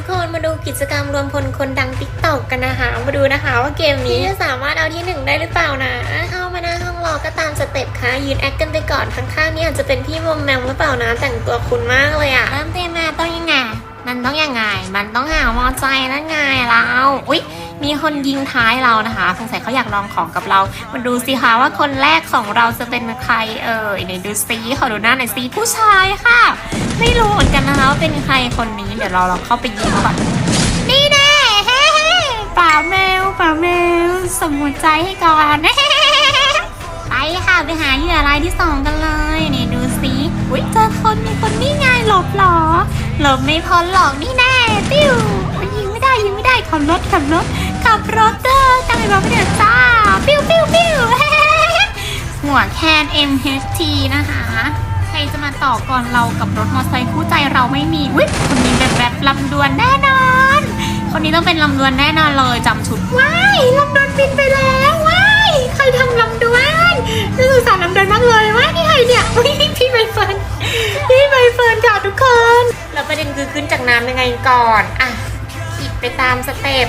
ทุกคนมาดูกิจกรรมรวมพลคนดังติ๊กตอกกันนะคะ มาดูนะคะว่าเกมนี้จะสามารถเอาที่หนึ่งได้หรือเปล่านะ เข้ามาหน้าห้องรอก็ตามสเต็ปค่ะ ยืนแอคกันไปก่อนข้างๆนี่อาจจะเป็นพี่วมแมมหรือเปล่านะ แต่งตัวคุณมากเลยอะเริ่มเต้นมาต้องยังไงมันต้องยังไง มันต้องหามอใจนั่นไงเรา อุ๊ย มีคนยิงท้ายเรานะคะสงสัยเขาอยากลองของกับเรา มาดูสิคะว่าคนแรกของเราจะเป็นใครเอ่ยไหนดูซิขอดูหน้าหน่อยซิผู้ชายค่ะ ไม่รู้เหมือนกันนะคะว่าเป็นใครคนนี้เดี๋ยวเราลองเข้าไปยิงก่อนนี่แน่เฮ้ป่าแมวป่าแมวสมหัวใจให้ก่อนไปค่ะไปหาเหยื่อรายที่สองกันเลยนี่ดูสิอุ้ยเจอคนมีคนนี่ไงหลบเหรอหลบไม่พ้นหรอกนี่แน่ปิ้วยิงไม่ได้ยิงไม่ได้ขับรถขับรถ ขับโรเด้อตั้งใจมาไม่เดือดจ้าปิ้วปิ้วปิ้วหัวแคน MHT นะคะ ใครจะมาต่อก่อนเรากับรถมอเตอร์ไซค์คู่ใจเราไม่มีวิคนนี้แบบแบบลำดวนแน่นอน คนนี้ต้องเป็นลำดวนแน่นอนเลยจำชุดว้ายลำดวนบินไปแล้วว้ายใครทำลำดวนน่าสงสารลำดวนมากเลยว้ายนี่ใครเนี่ยพี่ใบเฟิร์นพี่ใบเฟิร์นค่ะทุกคนแล้วประเด็นคือขึ้นจากน้ำยังไงก่อนอะขี่ไปตามสเต็ป